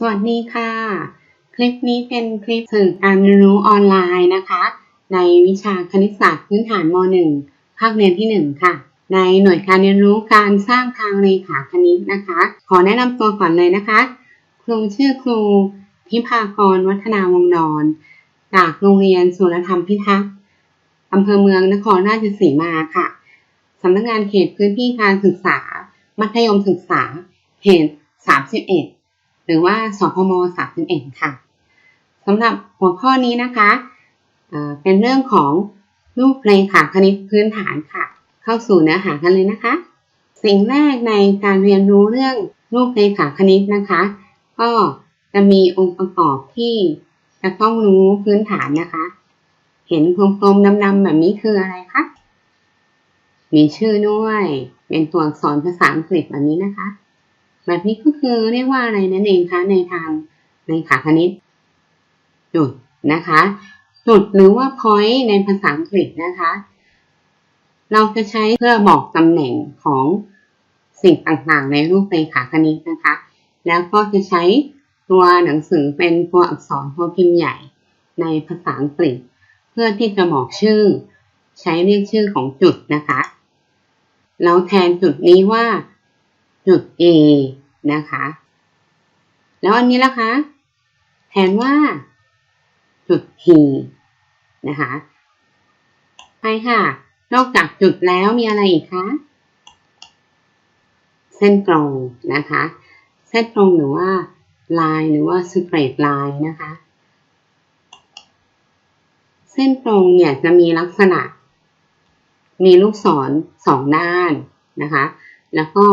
สวัสดีค่ะ คลิปนี้เป็นคลิปสื่อการเรียนรู้ออนไลน์นะคะ ในวิชาคณิตศาสตร์พื้นฐานม .1 ภาคเรียนที่ 1 ค่ะ ในหน่วยการเรียนรู้การสร้างทางเรขาคณิตนะคะ ขอแนะนำตัวก่อนเลยนะคะ ครูชื่อครูทิพากรวัฒนาวงศ์ดอน จากโรงเรียนสุรธรรมพิทักษ์อำเภอเมืองนครราชสีมาค่ะสำนักงานเขตพื้นที่การศึกษา มัธยมศึกษาเขต31 หรือว่าสพม31ค่ะสำหรับหัวข้อนี้นะคะเอ่อเป็นเรื่องของรูปเรขาคณิตพื้นฐานค่ะ เข้าสู่เนื้อหากันเลยนะคะ สิ่งแรกในการเรียนรู้เรื่องรูปเรขาคณิตนะคะ ก็จะมีองค์ประกอบที่จะต้องรู้พื้นฐานนะคะ เห็นกลมๆดำๆแบบนี้คืออะไรคะมีชื่อด้วย เป็นตัวอักษรภาษาอังกฤษแบบนี้นะคะ แบบนี้ก็คือเรียกว่าอะไรนั่นเองคะในทางในขาคณิตจุดนะคะจุดหรือว่า point ในภาษาอังกฤษนะคะ เราจะใช้เพื่อบอกตำแหน่งของสิ่งต่างๆ ในรูปเรขาคณิตนะคะ แล้วก็จะใช้ตัวหนังสือเป็นตัวอักษรตัวพิมพ์ใหญ่ในภาษาอังกฤษ เพื่อที่จะบอกชื่อ ใช้เรียกชื่อของจุดนะคะเราแทนจุดนี้ว่า จุด A นะคะ แล้วอันนี้ล่ะคะ แทนว่า จุด P นะคะไปค่ะ นอกจากจุดแล้วมีอะไรอีกคะ เส้นตรงนะคะ เส้นตรงหรือว่า line หรือว่า straight line นะคะ เส้นตรงเนี่ยจะมีลักษณะ มีลูกศรสองด้านนะคะ แล้วก็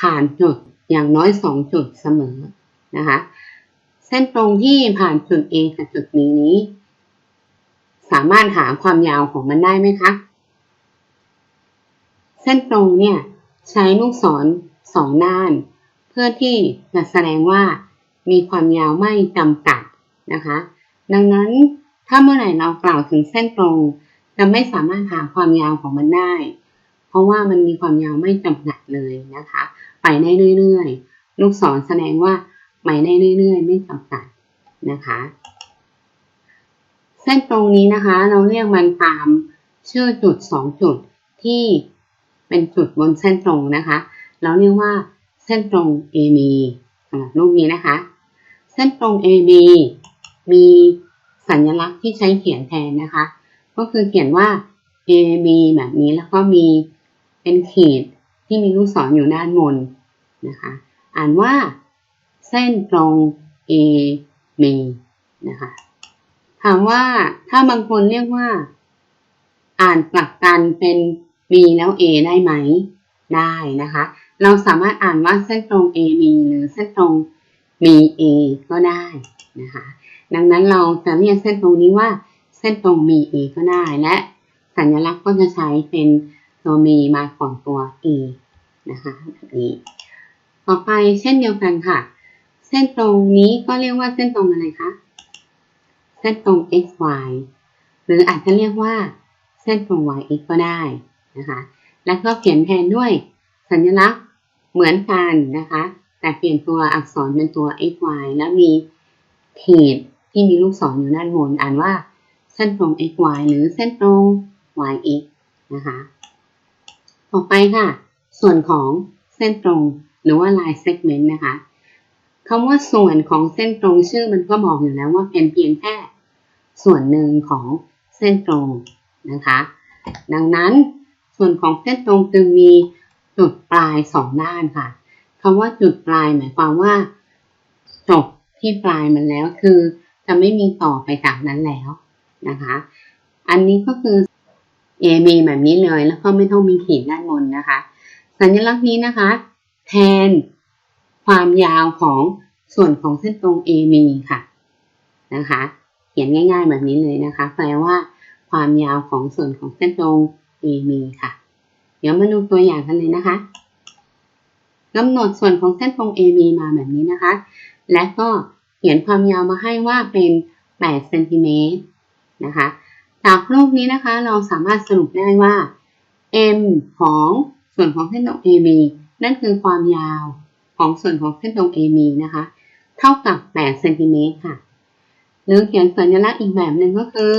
ผ่านจุดอย่างน้อยสองจุดเสมอนะคะเส้นตรงที่ผ่านจุด A กับจุด B นี้ สามารถหาความยาวของมันได้ไหมคะเส้นตรงเนี่ยใช้ลูกศรสองด้าน เพื่อที่จะแสดงว่ามีความยาวไม่จำกัดนะคะ ดังนั้นถ้าเมื่อไหร่เรากล่าวถึงเส้นตรง จะไม่สามารถหาความยาวของมันได้ เพราะว่ามันมีความยาวไม่จำกัดเลยนะคะ ไปได้เรื่อยๆ ลูกศรแสดงว่าไปได้เรื่อยๆ ไม่จำกัดนะคะ เส้นตรงนี้นะคะ เราเรียกมันตามชื่อจุดสองจุดที่เป็นจุดบนเส้นตรงนะคะ เราเรียกว่าเส้นตรง AB สำหรับรูปนี้นะคะ เส้นตรง AB มีสัญลักษณ์ที่ใช้เขียนแทนนะคะ ก็คือเขียนว่า AB แบบนี้แล้วก็มี เป็นขีดที่มีลูกศรอยู่ด้านบนนะคะ อ่านว่าเส้นตรง AB นะคะถามว่าถ้าบางคนเรียกว่า อ่านกลับกันเป็น B แล้ว A ได้ไหม ได้นะคะ เราสามารถอ่านว่าเส้นตรง AB หรือเส้นตรง BA ก็ได้นะคะ ดังนั้นเราจะเรียกเส้นตรงนี้ว่าเส้นตรง BA ก็ได้และ สัญลักษณ์ก็จะใช้เป็น ตัว B มาก่อนตัว A นะคะแบบนี้ ต่อไปเช่นเดียวกันค่ะ เส้นตรงนี้ก็เรียกว่าเส้นตรงอะไรคะ เส้นตรง xy หรืออาจจะเรียกว่าเส้นตรง yx ก็ได้นะคะ แล้วก็เขียนแทนด้วยสัญลักษณ์เหมือนกันนะคะ แต่เปลี่ยนตัวอักษรเป็นตัว xy แล้วมีขีดที่มีลูกศรอยู่ด้านบนอ่านว่าเส้นตรง xy หรือเส้นตรง yx นะคะ ต่อไปค่ะ ส่วนของเส้นตรงหรือว่า line segment นะคะคำว่าส่วนของเส้นตรงชื่อมันก็บอกอยู่แล้วว่าเป็นเพียงแค่ส่วนหนึ่งของเส้นตรงนะคะ ดังนั้นส่วนของเส้นตรงจึงมีจุดปลายสองด้านค่ะคำว่าจุดปลายหมายความว่า จบที่ปลายมันแล้วคือจะไม่มีต่อไปจากนั้นแล้วนะคะ อันนี้ก็คือ A B แบบนี้เลย แล้วก็ไม่ต้องมีขีดด้านบนนะคะ สัญลักษณ์นี้นะคะ แทนความยาวของส่วนของเส้นตรง AB ค่ะนะคะ เขียนง่าย ๆ แบบนี้เลยนะคะ แปลว่า ความยาวของส่วนของเส้นตรง AB ค่ะ เดี๋ยวมาดูตัวอย่างกันเลยนะคะกำหนดส่วนของเส้นตรง AB มาแบบนี้นะคะ และก็เขียนความยาวมาให้ว่าเป็น 8 เซนติเมตรนะคะ จากรูปนี้นะคะเราสามารถสรุปได้ว่า m ของส่วนของเส้นตรง AB นั่นคือความยาวของส่วนของเส้นตรง AB นะคะ เท่ากับ 8 เซนติเมตรค่ะ หรือเขียนสัญลักษณ์อีกแบบหนึ่งก็คือ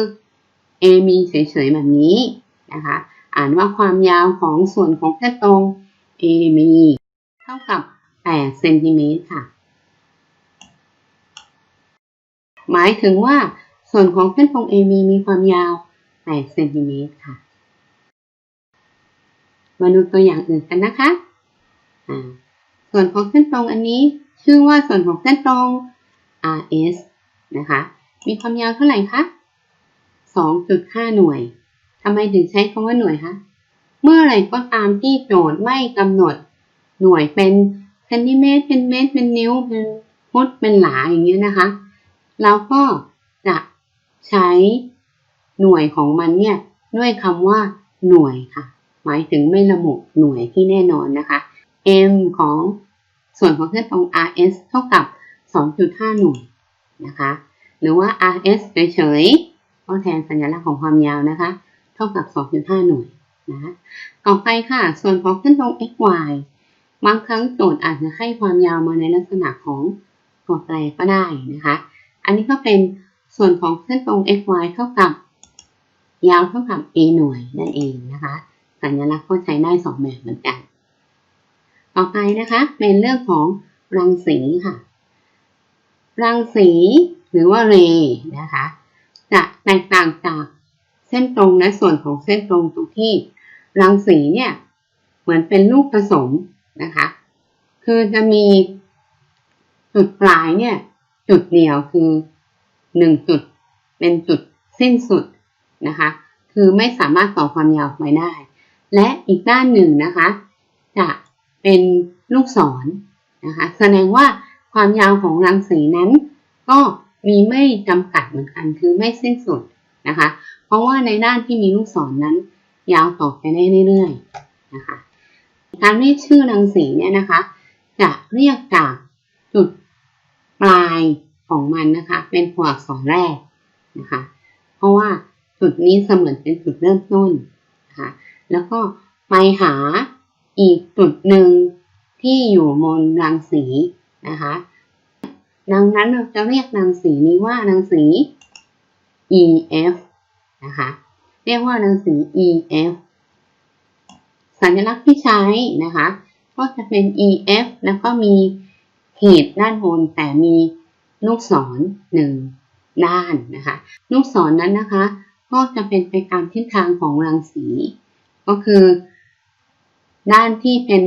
a มีเฉยๆแบบนี้นะคะ อ่านว่าความยาวของส่วนของเส้นตรง a มีเท่ากับ 8 เซนติเมตรค่ะ หมายถึงว่า ส่วนของเส้นตรง AB มีความยาว 8 เซนติเมตรค่ะ มาดูตัวอย่างอื่นกันนะคะ ส่วนของเส้นตรงอันนี้ชื่อว่าส่วนของเส้นตรง RS นะคะ มีความยาวเท่าไหร่คะ 2.5 หน่วย ทำไมถึงใช้คำว่าหน่วยคะ เมื่อไหร่ก็ตามที่โจทย์ไม่กำหนดหน่วยเป็นเซนติเมตร เป็นเมตร เป็นนิ้ว เป็นฟุต เป็นหลาอย่างนี้นะคะ เราก็ ใช้หน่วยของมันเนี่ยด้วยคำว่าหน่วยค่ะ หมายถึงไม่ระบุหน่วยที่แน่นอนนะคะ m ของส่วนของเส้นตรง rs เท่ากับ 2.5 หน่วยนะคะ หรือว่า rs เฉยๆก็แทนสัญลักษณ์ของความยาวนะคะ เท่ากับ 2.5 หน่วยนะต่อไปค่ะ ส่วนของเส้นตรง xy บางครั้งโจทย์อาจจะให้ความยาวมาในลักษณะของตัวแปรก็ได้นะคะ อันนี้ก็เป็น ส่วนของเส้นตรง xy เท่ากับ ยาวเท่ากับ a หน่วยนั่นเองนะคะ สัญลักษณ์ก็ใช้ได้สองแบบเหมือนกัน ต่อไปนะคะเป็นเรื่องของรังสีค่ะ รังสีหรือว่าเรนะคะ จะแตกต่างจากเส้นตรงและส่วนของเส้นตรงตรงที่ รังสีเนี่ยเหมือนเป็นลูกผสมนะคะ คือจะมีจุดปลายเนี่ยจุดเดียวคือ หนึ่งจุด เป็นจุดสิ้นสุดนะคะ คือไม่สามารถต่อความยาวออกไปได้ และอีกด้านหนึ่งนะคะ จะเป็นลูกศรนะคะ แสดงว่าความยาวของรังสีนั้น ก็มีไม่จำกัดเหมือนกัน คือไม่สิ้นสุดนะคะ เพราะว่าในด้านที่มีลูกศรนนั้น ยาวต่อไปได้เรื่อยๆนะคะ การเรียกชื่อรังสีเนี่ยนะคะ จะเรียกจากจุดปลาย ของมันนะคะ เป็นตัวอักษรแรกนะคะ เพราะว่าจุดนี้เสมือนเป็นจุดเริ่มต้นนะคะแล้วก็ไปหาอีกจุดหนึ่งที่อยู่บนรังสีนะคะ ดังนั้นเราจะเรียกรังสีนี้ว่ารังสี EF นะคะ เรียกว่ารังสี EF สัญลักษณ์ที่ใช้นะคะ ก็จะเป็น EF แล้วก็มีขีดด้านบนแต่มี ลูกศรหนึ่งด้านนะคะ ลูกศรนนั้นนะคะ ก็จะเป็นไปตามทิศทางของรังสี ก็คือ ด้านที่เป็น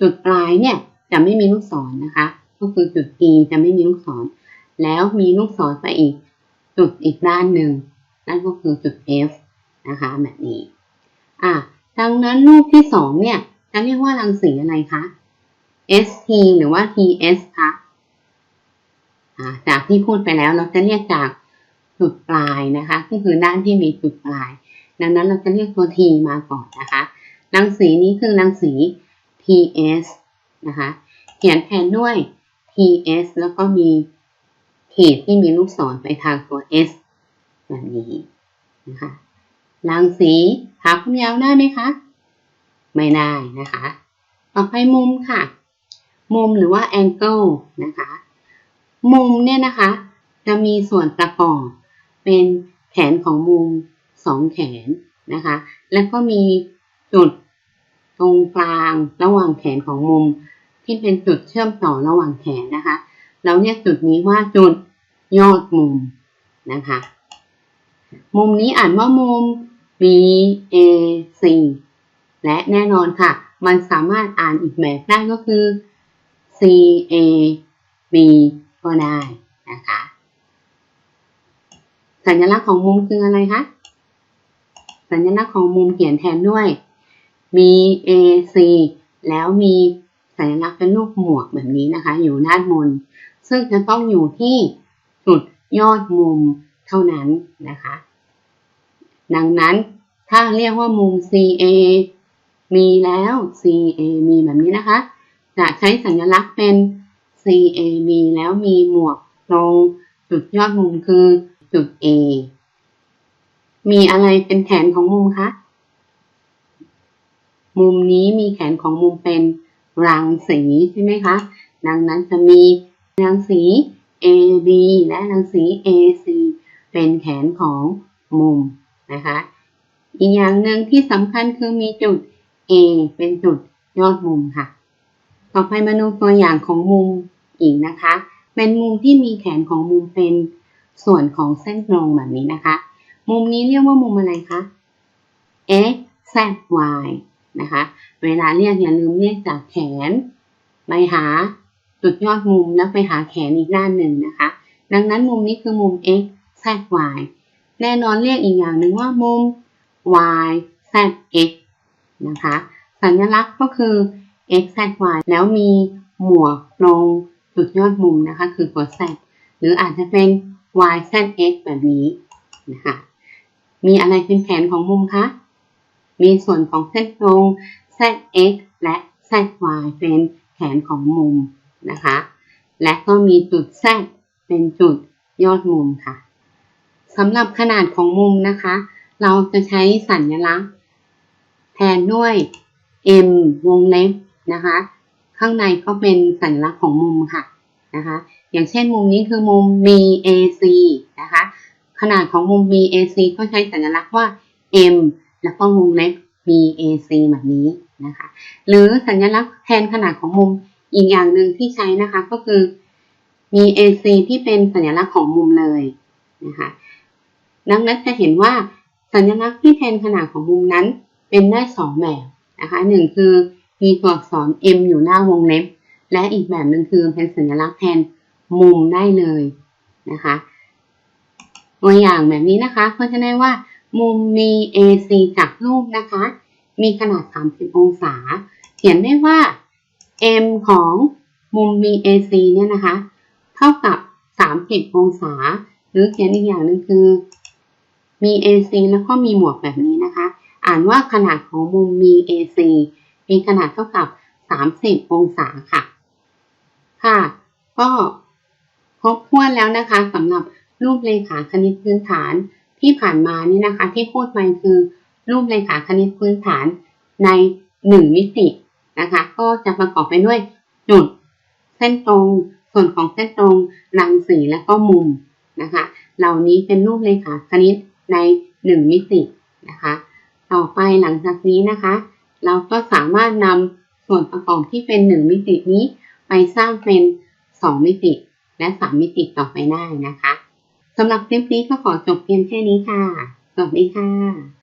จุดปลายเนี่ยจะไม่มีลูกศรนะคะ ก็คือจุด E จะไม่มีลูกศร แล้วมีลูกศรไปอีกจุดอีกด้านหนึ่งนั่นก็คือจุด F นะคะ แบบนี้ อะดังนั้นรูปที่สองเนี่ยจะเรียกว่ารังสีอะไรคะ ST หรือว่า TS คะ จากที่พูดไปแล้วเราจะเรียกจากจุดปลายนะคะ ก็คือด้านที่มีจุดปลาย ดังนั้นเราจะเรียกตัว T มาก่อนนะคะรังสีนี้คือรังสี TS นะคะ เขียนแทนด้วย TS แล้วก็มีขีดที่มีลูกศรไปทางตัว S แบบนี้นะคะรังสีหาความยาวได้ไหมคะ ไม่ได้นะคะ ต่อไปมุมค่ะ มุมหรือว่า angle นะคะ มุมเนี่ยนะคะ จะมีส่วนประกอบเป็นแขนของมุมสองแขนนะคะ แล้วก็มีจุดตรงกลางระหว่างแขนของมุม ที่เป็นจุดเชื่อมต่อระหว่างแขนนะคะ เราเรียกจุดนี้ว่าจุดยอดมุมนะคะ มุมนี้อ่านว่ามุม B A C และแน่นอนค่ะ มันสามารถอ่านอีกแบบได้ก็คือ C A B ก็ได้นะคะ สัญลักษณ์ของมุมคืออะไรคะ สัญลักษณ์ของมุมเขียนแทนด้วย B A C แล้วมีสัญลักษณ์เป็นรูปหมวกแบบนี้นะคะ อยู่ด้านบน ซึ่งจะต้องอยู่ที่จุดยอดมุมเท่านั้นนะคะ ดังนั้นถ้าเรียกว่ามุม CA มีแล้ว CA มีแบบนี้นะคะ จะใช้สัญลักษณ์เป็น CA มีแล้วมีหมวกตรงจุดยอดมุมคือจุด A มีอะไรเป็นแขนของมุมคะ มุมนี้มีแขนของมุมเป็นรังสีใช่ไหมคะ ดังนั้นจะมีรังสี AB และรังสี AC เป็นแขนของมุมนะคะ อีกอย่างหนึ่งที่สำคัญคือมีจุด A เป็นจุดยอดมุมค่ะ ต่อไปมาดูตัวอย่างของมุมอีกนะคะ เป็นมุมที่มีแขนของมุมเป็นส่วนของเส้นตรงแบบนี้นะคะ มุมนี้เรียกว่ามุมอะไรคะ x z y นะคะ เวลาเรียกอย่าลืมเรียกจากแขนไปหาจุดยอดมุมแล้วไปหาแขนอีกด้านหนึ่งนะคะ ดังนั้นมุมนี้คือมุม x z y แน่นอนเรียกอีกอย่างหนึ่งว่ามุม y z x นะคะ สัญลักษณ์ก็คือ x z y แล้วมีหมวกตรงจุดยอดมุมนะคะ คือตัว z หรืออาจจะเป็น y z x แบบนี้นะคะมีอะไรเป็นแขนของมุมคะ มีส่วนของเส้นตรง zx และ zy เป็นแขนของมุมนะคะ และก็มีจุด z เป็นจุดยอดมุมค่ะสำหรับขนาดของมุมนะคะ เราจะใช้สัญลักษณ์ แทนด้วย m วงเล็บ นะคะ ข้างในก็เป็นสัญลักษณ์ของมุมค่ะนะคะ อย่างเช่นมุมนี้คือมุม BAC นะคะ ขนาดของมุม BAC ก็ใช้สัญลักษณ์ว่า m แล้วก็วงเล็บ BAC แบบนี้นะคะ หรือสัญลักษณ์แทนขนาดของมุมอีกอย่างหนึ่งที่ใช้นะคะก็คือ BAC ที่เป็นสัญลักษณ์ของมุมเลยนะคะ ดังนั้นจะเห็นว่าสัญลักษณ์ที่แทนขนาดของมุมนั้นเป็นได้สองแบบนะคะหนึ่งคือ มีตัวอักษร m อยู่หน้าวงเล็บ และอีกแบบหนึ่งคือเป็นสัญลักษณ์แทนมุมได้เลยนะคะตัวอย่างแบบนี้นะคะก็จะได้ว่ามุม BAC จากรูปนะคะ มีขนาด 30 องศา เขียนได้ว่า m ของมุม BAC เนี่ยนะคะ เท่ากับ 30 องศา หรือเขียนอีกอย่างหนึ่งคือ BAC แล้วก็มีหมวกแบบนี้นะคะ อ่านว่าขนาดของมุม b a c BAC มีขนาดเท่ากับ 30 องศาค่ะ ค่ะ ก็ครบถ้วนแล้วนะคะสำหรับรูปเลขาคณิตพื้นฐานที่ผ่านมานี่นะคะ ที่พูดไปคือ รูปเลขาคณิตพื้นฐานใน 1 มิตินะคะ ก็จะประกอบไปด้วยจุดเส้นตรง ส่วนของเส้นตรงรังสีและก็มุมนะคะ เหล่านี้เป็นรูปเลขาคณิตใน 1 มิตินะคะ ต่อไปหลังจากนี้นะคะ เราก็สามารถนำส่วนประกอบที่เป็น 1 มิตินี้ ไปสร้างเป็น 2 มิติ และ 3 มิติต่อไปได้นะคะสำหรับคลิปนี้ก็ขอจบเพียงแค่นี้ค่ะ สวัสดีค่ะ